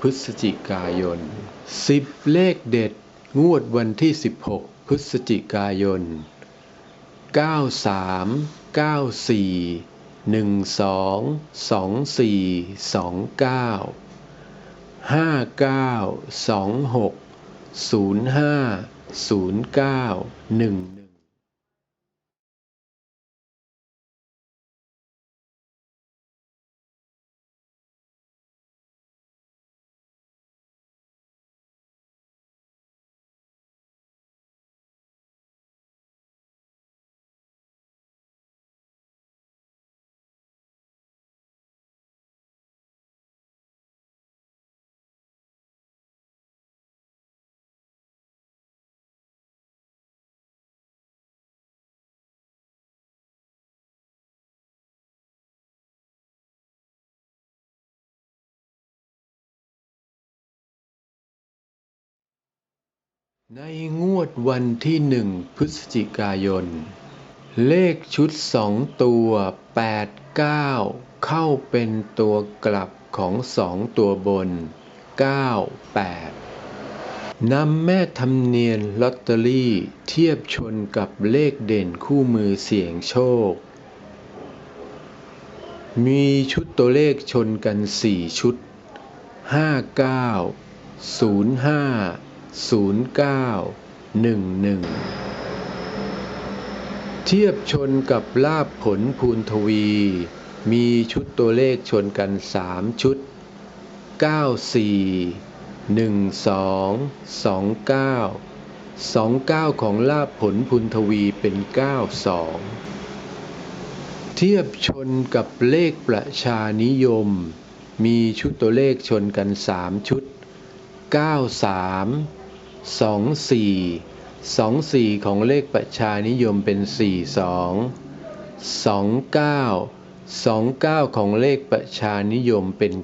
พฤศจิกายน 10 เลขเด็ด งวดวันที่ 16 พฤศจิกายน 93 94 12 24 29 59 26 05 09 11 ในงวดวันที่หนึ่งพฤศจิกายน เลขชุดสองตัว 8 9 เข้าเป็นตัวกลับของสองตัวบน 9 8นำแม่ทำเนียนลอตเตอรี่เทียบชนกับเลขเด่นคู่มือเสี่ยงโชค มีชุดตัวเลขชนกัน 4 ชุด 59 05 09 11เทียบชนกับลาบผลภูนทวี มีชุดตัวเลขชนกัน3ชุด 94 12 29 29 ของลาบผลภูนทวีเป็น 92 เทียบชนกับเลขประชานิยม มีชุดตัวเลขชนกัน 3 ชุด 93 24 24ของเลขประชานิยมเป็น42 29 29ของเลขประชานิยมเป็น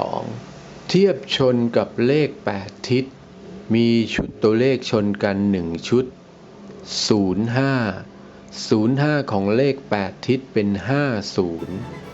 92เทียบชนกับเลข8ทิศ มีชุดตัวเลขชนกัน1ชุด05 05ของเลข8ทิศเป็น50